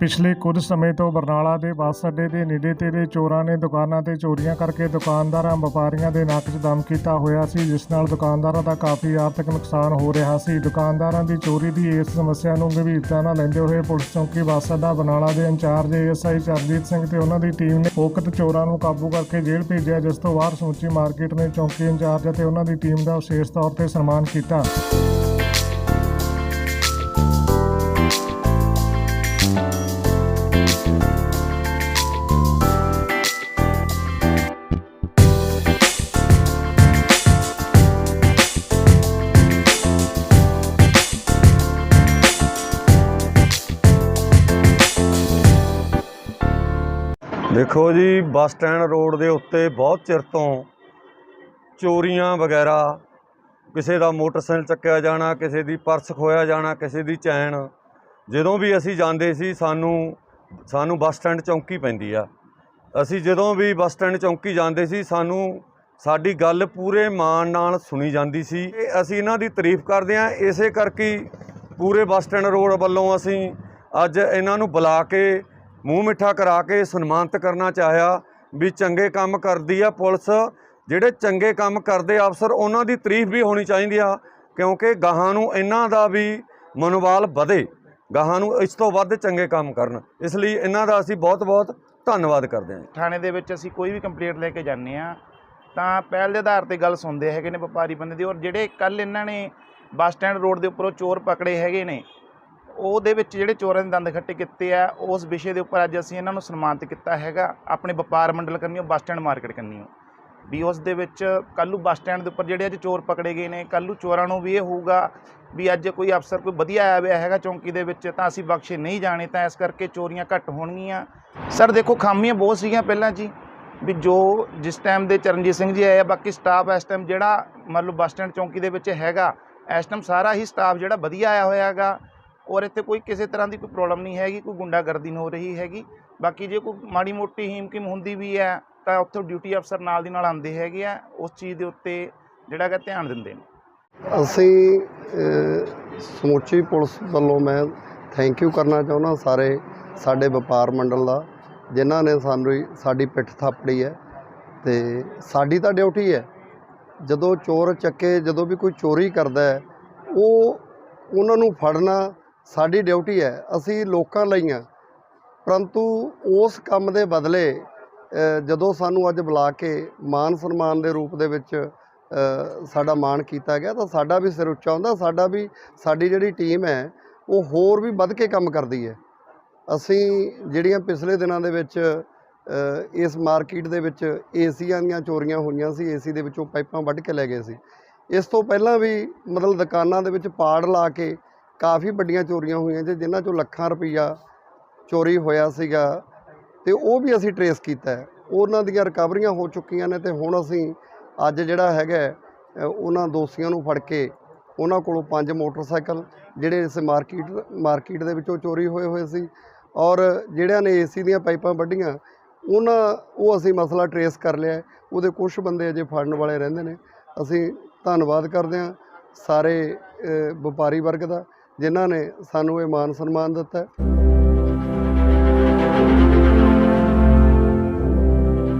ਪਿਛਲੇ ਕੁਝ ਸਮੇਂ ਤੋਂ ਬਰਨਾਲਾ ਦੇ ਬੱਸ ਅੱਡੇ ਦੇ ਨੇੜੇ ਤੇੜੇ ਚੋਰਾਂ ਨੇ ਦੁਕਾਨਾਂ ਤੇ ਚੋਰੀਆਂ ਕਰਕੇ ਦੁਕਾਨਦਾਰਾਂ, ਵਪਾਰੀਆਂ ਦੇ ਨੱਕ 'ਚ ਦਮ ਕੀਤਾ ਹੋਇਆ ਸੀ, ਜਿਸ ਨਾਲ ਦੁਕਾਨਦਾਰਾਂ ਦਾ ਕਾਫੀ ਆਰਥਿਕ ਨੁਕਸਾਨ ਹੋ ਰਿਹਾ ਸੀ। ਦੁਕਾਨਦਾਰਾਂ ਦੀ ਚੋਰੀ ਦੀ ਇਸ ਸਮੱਸਿਆ ਨੂੰ ਗੰਭੀਰਤਾ ਨਾਲ ਲੈਂਦੇ ਹੋਏ ਪੁਲਿਸ ਚੌਕੀ ਬੱਸ ਅੱਡਾ ਬਰਨਾਲਾ ਦੇ ਇੰਚਾਰਜ ਏਐਸਆਈ ਚਰਜੀਤ ਸਿੰਘ ਤੇ ਉਹਨਾਂ ਦੀ ਟੀਮ ਨੇ ਉਕਤ ਚੋਰਾਂ ਨੂੰ ਕਾਬੂ ਕਰਕੇ ਜੇਲ੍ਹ ਭੇਜਿਆ, ਜਿਸ ਤੋਂ ਬਾਅਦ ਸਮੁੱਚੀ ਮਾਰਕੀਟ ਨੇ ਚੌਕੀ ਇੰਚਾਰਜ ਅਤੇ ਉਹਨਾਂ ਦੀ ਟੀਮ ਦਾ ਵਿਸ਼ੇਸ਼ ਤੌਰ ਤੇ ਸਨਮਾਨ ਕੀਤਾ। ਦੇਖੋ ਜੀ, ਬੱਸ ਸਟੈਂਡ ਰੋਡ ਦੇ ਉੱਤੇ ਬਹੁਤ ਚਿਰ ਤੋਂ ਚੋਰੀਆਂ ਵਗੈਰਾ, ਕਿਸੇ ਦਾ ਮੋਟਰਸਾਈਕਲ ਚੱਕਿਆ ਜਾਣਾ, ਕਿਸੇ ਦੀ ਪਰਸ ਖੋਇਆ ਜਾਣਾ, ਕਿਸੇ ਦੀ ਚੈਨ। ਜਦੋਂ ਵੀ ਅਸੀਂ ਜਾਂਦੇ ਸੀ, ਸਾਨੂੰ ਸਾਨੂੰ ਬੱਸ ਸਟੈਂਡ ਚੌਂਕੀ ਪੈਂਦੀ ਆ। ਅਸੀਂ ਜਦੋਂ ਵੀ ਬੱਸ ਸਟੈਂਡ ਚੌਂਕੀ ਜਾਂਦੇ ਸੀ, ਸਾਨੂੰ ਸਾਡੀ ਗੱਲ ਪੂਰੇ ਮਾਣ ਨਾਲ ਸੁਣੀ ਜਾਂਦੀ ਸੀ। ਇਹ ਅਸੀਂ ਇਹਨਾਂ ਦੀ ਤਾਰੀਫ ਕਰਦੇ ਹਾਂ। ਇਸੇ ਕਰਕੇ ਪੂਰੇ ਬੱਸ ਸਟੈਂਡ ਰੋਡ ਵੱਲੋਂ ਅਸੀਂ ਅੱਜ ਇਹਨਾਂ ਨੂੰ ਬੁਲਾ ਕੇ ਮੂੰਹ ਮਿੱਠਾ ਕਰਾ ਕੇ ਸਨਮਾਨਿਤ ਕਰਨਾ ਚਾਹਿਆ ਵੀ ਚੰਗੇ ਕੰਮ ਕਰਦੀ ਆ ਪੁਲਿਸ। ਜਿਹੜੇ ਚੰਗੇ ਕੰਮ ਕਰਦੇ ਅਫਸਰ, ਉਹਨਾਂ ਦੀ ਤਾਰੀਫ ਵੀ ਹੋਣੀ ਚਾਹੀਦੀ ਆ, ਕਿਉਂਕਿ ਗਾਹਾਂ ਨੂੰ ਇਹਨਾਂ ਦਾ ਵੀ ਮਨੋਬਲ ਵਧੇ। ਗਾਹਾਂ ਨੂੰ ਇਸ ਤੋਂ ਵੱਧ ਚੰਗੇ ਕੰਮ ਕਰਨ। ਇਸ ਲਈ ਇਹਨਾਂ ਦਾ ਅਸੀਂ ਬਹੁਤ-ਬਹੁਤ ਧੰਨਵਾਦ ਕਰਦੇ ਹਾਂ ਥਾਣੇ ਦੇ ਵਿੱਚ ਅਸੀਂ ਕੋਈ ਵੀ ਕੰਪਲੇਂਟ ਲੈ ਕੇ ਜਾਂਦੇ ਆ ਤਾਂ ਪਹਿਲ ਦੇ ਆਧਾਰ ਤੇ ਗੱਲ ਸੁਣਦੇ ਹੈਗੇ ਨੇ ਵਪਾਰੀ ਬੰਦੇ ਦੀ। ਔਰ ਜਿਹੜੇ ਕੱਲ ਇਹਨਾਂ ਨੇ ਬੱਸ ਸਟੈਂਡ ਰੋਡ ਦੇ ਉੱਪਰੋਂ ਚੋਰ ਪਕੜੇ ਹੈਗੇ ਨੇ ਉਹਦੇ ਵਿੱਚ ਜਿਹੜੇ ਚੋਰਾਂ ਦੇ ਦੰਦ ਖੱਟੇ ਕੀਤੇ ਆ, ਉਸ ਵਿਸ਼ੇ ਦੇ ਉੱਪਰ ਅੱਜ ਅਸੀਂ ਇਹਨਾਂ ਨੂੰ ਸਨਮਾਨਿਤ ਕੀਤਾ ਹੈਗਾ। ਆਪਣੇ ਵਪਾਰ ਮੰਡਲ ਕੰਨੀਓ ਬੱਸ ਸਟੈਂਡ ਮਾਰਕੀਟ ਕੰਨੀਓ ਵੀ ਉਸ ਦੇ ਵਿੱਚ ਕੱਲ੍ਹ ਬੱਸ ਸਟੈਂਡ ਦੇ ਉੱਪਰ ਜਿਹੜੇ ਅੱਜ ਚੋਰ ਪਕੜੇ ਗਏ ਨੇ, ਕੱਲ੍ਹ ਚੋਰਾਂ ਨੂੰ ਵੀ ਇਹ ਹੋਊਗਾ ਵੀ ਅੱਜ ਕੋਈ ਅਫਸਰ ਕੋਈ ਵਧੀਆ ਆਇਆ ਹੋਇਆ ਹੈਗਾ ਚੌਂਕੀ ਦੇ ਵਿੱਚ, ਤਾਂ ਅਸੀਂ ਬਖਸ਼ੇ ਨਹੀਂ ਜਾਣੇ, ਤਾਂ ਇਸ ਕਰਕੇ ਚੋਰੀਆਂ ਘੱਟ ਹੋਣਗੀਆਂ। ਸਰ, ਦੇਖੋ, ਖਾਮੀਆਂ ਬਹੁਤ ਸੀਗੀਆਂ ਪਹਿਲਾਂ ਜੀ, ਵੀ ਜੋ ਜਿਸ ਟਾਈਮ ਦੇ ਚਰਨਜੀਤ ਸਿੰਘ ਜੀ ਆਏ ਆ, ਬਾਕੀ ਸਟਾਫ ਇਸ ਟਾਈਮ ਜਿਹੜਾ ਮਤਲਬ ਬੱਸ ਸਟੈਂਡ ਚੌਂਕੀ ਦੇ ਵਿੱਚ ਹੈਗਾ, ਇਸ ਟਾਈਮ ਸਾਰਾ ਹੀ ਸਟਾਫ ਜਿਹੜਾ ਵਧੀਆ ਆਇਆ ਹੋਇਆ ਹੈਗਾ। ਔਰ ਇੱਥੇ ਕੋਈ ਕਿਸੇ ਤਰ੍ਹਾਂ ਦੀ ਕੋਈ ਪ੍ਰੋਬਲਮ ਨਹੀਂ ਹੈਗੀ, ਕੋਈ ਗੁੰਡਾਗਰਦੀ ਨਹੀਂ ਹੋ ਰਹੀ ਹੈਗੀ। ਬਾਕੀ ਜੇ ਕੋਈ ਮਾੜੀ ਮੋਟੀ ਹੀਮਕਿਮ ਹੁੰਦੀ ਵੀ ਹੈ, ਤਾਂ ਉੱਥੇ ਡਿਊਟੀ ਅਫਸਰ ਨਾਲ ਦੀ ਨਾਲ ਆਉਂਦੇ ਹੈਗੇ ਆ, ਉਸ ਚੀਜ਼ ਦੇ ਉੱਤੇ ਜਿਹੜਾ ਹੈਗਾ ਧਿਆਨ ਦਿੰਦੇ ਨੇ। ਅਸੀਂ ਸਮੁੱਚੀ ਪੁਲਿਸ ਵੱਲੋਂ ਮੈਂ ਥੈਂਕ ਯੂ ਕਰਨਾ ਚਾਹੁੰਦਾ ਸਾਰੇ ਸਾਡੇ ਵਪਾਰ ਮੰਡਲ ਦਾ, ਜਿਨ੍ਹਾਂ ਨੇ ਸਾਨੂੰ ਸਾਡੀ ਪਿੱਠ ਥਾਪੜੀ ਹੈ ਤੇ ਸਾਡੀ ਤਾਂ ਡਿਊਟੀ ਹੈ। ਜਦੋਂ ਚੋਰ ਚੱਕੇ, ਜਦੋਂ ਵੀ ਕੋਈ ਚੋਰੀ ਕਰਦਾ ਹੈ, ਉਹ ਉਹਨਾਂ ਨੂੰ ਫੜਨਾ ਸਾਡੀ ਡਿਊਟੀ ਹੈ, ਅਸੀਂ ਲੋਕਾਂ ਲਈ ਹਾਂ ਪਰੰਤੂ ਉਸ ਕੰਮ ਦੇ ਬਦਲੇ ਜਦੋਂ ਸਾਨੂੰ ਅੱਜ ਬੁਲਾ ਕੇ ਮਾਨ ਸਨਮਾਨ ਦੇ ਰੂਪ ਦੇ ਵਿੱਚ ਸਾਡਾ ਮਾਣ ਕੀਤਾ ਗਿਆ, ਤਾਂ ਸਾਡਾ ਵੀ ਸਿਰ ਉੱਚਾ ਹੁੰਦਾ, ਸਾਡਾ ਵੀ, ਸਾਡੀ ਜਿਹੜੀ ਟੀਮ ਹੈ, ਉਹ ਹੋਰ ਵੀ ਵੱਧ ਕੇ ਕੰਮ ਕਰਦੀ ਹੈ। ਅਸੀਂ ਜਿਹੜੀਆਂ ਪਿਛਲੇ ਦਿਨਾਂ ਦੇ ਵਿੱਚ ਇਸ ਮਾਰਕੀਟ ਦੇ ਵਿੱਚ ਏਸੀਆਂ ਦੀਆਂ ਚੋਰੀਆਂ ਹੋਈਆਂ ਸੀ, ਏਸੀ ਦੇ ਵਿੱਚੋਂ ਪਾਈਪਾਂ ਵੱਢ ਕੇ ਲੈ ਗਏ ਸੀ। ਇਸ ਤੋਂ ਪਹਿਲਾਂ ਵੀ ਮਤਲਬ ਦੁਕਾਨਾਂ ਦੇ ਵਿੱਚ ਪਾੜ ਲਾ ਕੇ ਕਾਫੀ ਵੱਡੀਆਂ ਚੋਰੀਆਂ ਹੋਈਆਂ ਜੀ, ਜਿਨ੍ਹਾਂ ਚੋਂ ਲੱਖਾਂ ਰੁਪਈਆ ਚੋਰੀ ਹੋਇਆ ਸੀਗਾ ਤੇ ਉਹ ਵੀ ਅਸੀਂ ਟਰੇਸ ਕੀਤਾ ਹੈ। ਉਹਨਾਂ ਦੀਆਂ ਰਿਕਵਰੀਆਂ ਹੋ ਚੁੱਕੀਆਂ ਨੇ ਤੇ ਹੁਣ ਅਸੀਂ ਅੱਜ ਜਿਹੜਾ ਹੈਗਾ ਉਹਨਾਂ ਦੋਸ਼ੀਆਂ ਨੂੰ ਫੜ ਕੇ ਉਹਨਾਂ ਕੋਲੋਂ ਪੰਜ ਮੋਟਰਸਾਈਕਲ ਜਿਹੜੇ ਇਸ ਮਾਰਕੀਟ ਮਾਰਕੀਟ ਦੇ ਵਿੱਚੋਂ ਚੋਰੀ ਹੋਏ ਹੋਏ ਸੀ ਔਰ ਜਿਹੜਿਆਂ ਨੇ ਏਸੀ ਦੀਆਂ ਪਾਈਪਾਂ ਵੱਢੀਆਂ, ਉਹਨਾਂ, ਉਹ ਅਸੀਂ ਮਸਲਾ ਟਰੇਸ ਕਰ ਲਿਆ ਉਹਦੇ ਕੁਝ ਬੰਦੇ ਅਜੇ ਫੜਨ ਵਾਲੇ ਰਹਿੰਦੇ ਨੇ। ਅਸੀਂ ਧੰਨਵਾਦ ਕਰਦੇ ਹਾਂ ਸਾਰੇ ਵਪਾਰੀ ਵਰਗ ਦਾ ਜਿਨ੍ਹਾਂ ਨੇ ਸਾਨੂੰ ਇਹ ਮਾਨ ਸਨਮਾਨ ਦਿੱਤਾ